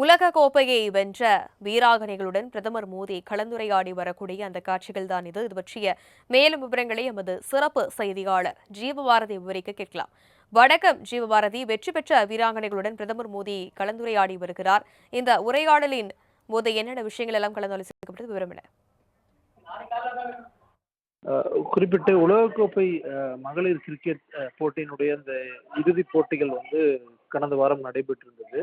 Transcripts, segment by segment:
உலக கோப்பையை வென்ற வீராங்கனைகளுடன் பிரதமர் மோடி கலந்துரையாடி வரக்கூடிய அந்த காட்சிகள் தான் இது. இது பற்றிய மேலும் விவரங்களை எமது சிறப்பு செய்தியாளர் ஜீவபாரதி விவரிக்க கேட்கலாம். வணக்கம் ஜீவபாரதி. வெற்றி பெற்ற வீராங்கனைகளுடன் பிரதமர் மோடி கலந்துரையாடி வருகிறார். இந்த உரையாடலின் போது என்னென்ன விஷயங்கள் எல்லாம் கலந்தாலோசிக்கப்பட்டது விவரம் என்ன? அஹ் குறிப்பிட்ட உலகக்கோப்பை மகளிர் கிரிக்கெட் போட்டியினுடைய அந்த இறுதிப் போட்டிகள் வந்து கடந்த வாரம் நடைபெற்றிருந்தது.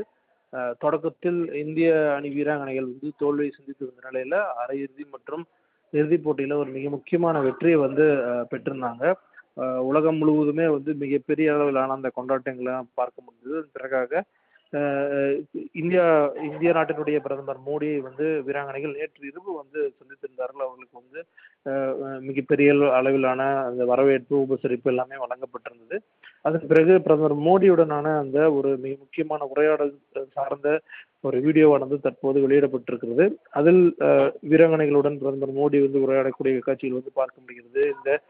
தொடக்கத்தில் இந்திய அணி வீராங்கனைகள் வந்து தோல்வியை சந்தித்து வந்த நிலையில அரையிறுதி மற்றும் இறுதிப் போட்டியில ஒரு மிக முக்கியமான வெற்றியை வந்து பெற்றிருந்தாங்க. உலகம் முழுவதுமே வந்து மிகப்பெரிய அளவிலான அந்த கொண்டாட்டங்களை பார்க்க முடிஞ்சது பிறகாக இந்தியா இந்திய நாட்டினுடைய பிரதமர் மோடியை வந்து வீராங்கனைகள் நேற்று இரவு வந்து சந்தித்திருந்தார்கள். அவர்களுக்கு வந்து மிகப்பெரிய அளவிலான அந்த வரவேற்பு உபசரிப்பு எல்லாமே வழங்கப்பட்டிருந்தது. அதன் பிறகு பிரதமர் மோடியுடனான அந்த ஒரு மிக முக்கியமான உரையாடல் சார்ந்த ஒரு வீடியோவானது தற்போது வெளியிடப்பட்டிருக்கிறது. அதில் வீராங்கனைகளுடன் பிரதமர் மோடி வந்து உரையாடக்கூடிய காட்சிகள் வந்து பார்க்க முடிகிறது. இந்த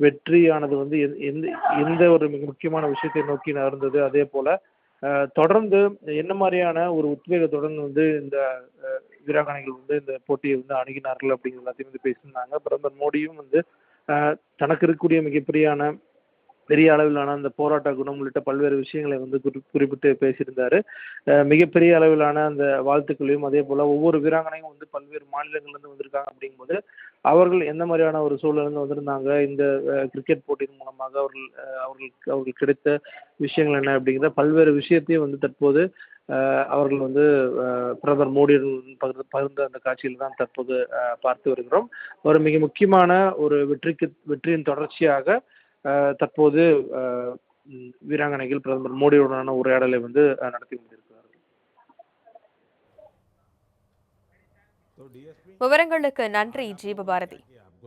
வெற்றியானது வந்து எந்த- எந்த எந்த ஒரு மிக முக்கியமான விஷயத்தை நோக்கி நகர்ந்தது அதே போல தொடர்ந்து என்ன மாதிரியான ஒரு உத்வேகத்துடன் வந்து இந்த வீராங்கனைகள் வந்து இந்த போட்டியை வந்து அணுகினார்கள் அப்படிங்கிற எல்லாத்தையும் வந்து பேசியிருந்தாங்க. பிரதமர் மோடியும் வந்து தனக்கு இருக்கக்கூடிய மிகப்பெரியான பெரிய அளவிலான அந்த போராட்ட குணம் உள்ளிட்ட பல்வேறு விஷயங்களை வந்து குறி- குறிப்பிட்டு பேசியிருந்தாரு. மிகப்பெரிய அளவிலான அந்த வாழ்த்துக்களையும் அதே போல ஒவ்வொரு வீராங்கனையும் வந்து பல்வேறு மாநிலங்கள்லேருந்து வந்திருக்காங்க அப்படிங்கும்போது அவர்கள் எந்த மாதிரியான ஒரு சூழலிருந்து வந்திருந்தாங்க? இந்த கிரிக்கெட் போட்டியின் மூலமாக அவர்கள் அவர்களுக்கு அவர்களுக்கு கிடைத்த விஷயங்கள் என்ன அப்படிங்கிற பல்வேறு விஷயத்தையும் வந்து தற்போது அவர்கள் வந்து பிரதமர் மோடியுடன் பகிர்ந்து பகிர்ந்த அந்த காட்சியில் தான் தற்போது பார்த்து வருகிறோம். ஒரு மிக முக்கியமான ஒரு வெற்றிக்கு வெற்றியின் தொடர்ச்சியாக தற்போது அஹ், வீராங்கனைகள் பிரதமர் மோடியுடனான உரையாடலை வந்து நடத்தி கொண்டிருக்கிறார்கள். விவரங்களுக்கு நன்றி ஜீவபாரதி.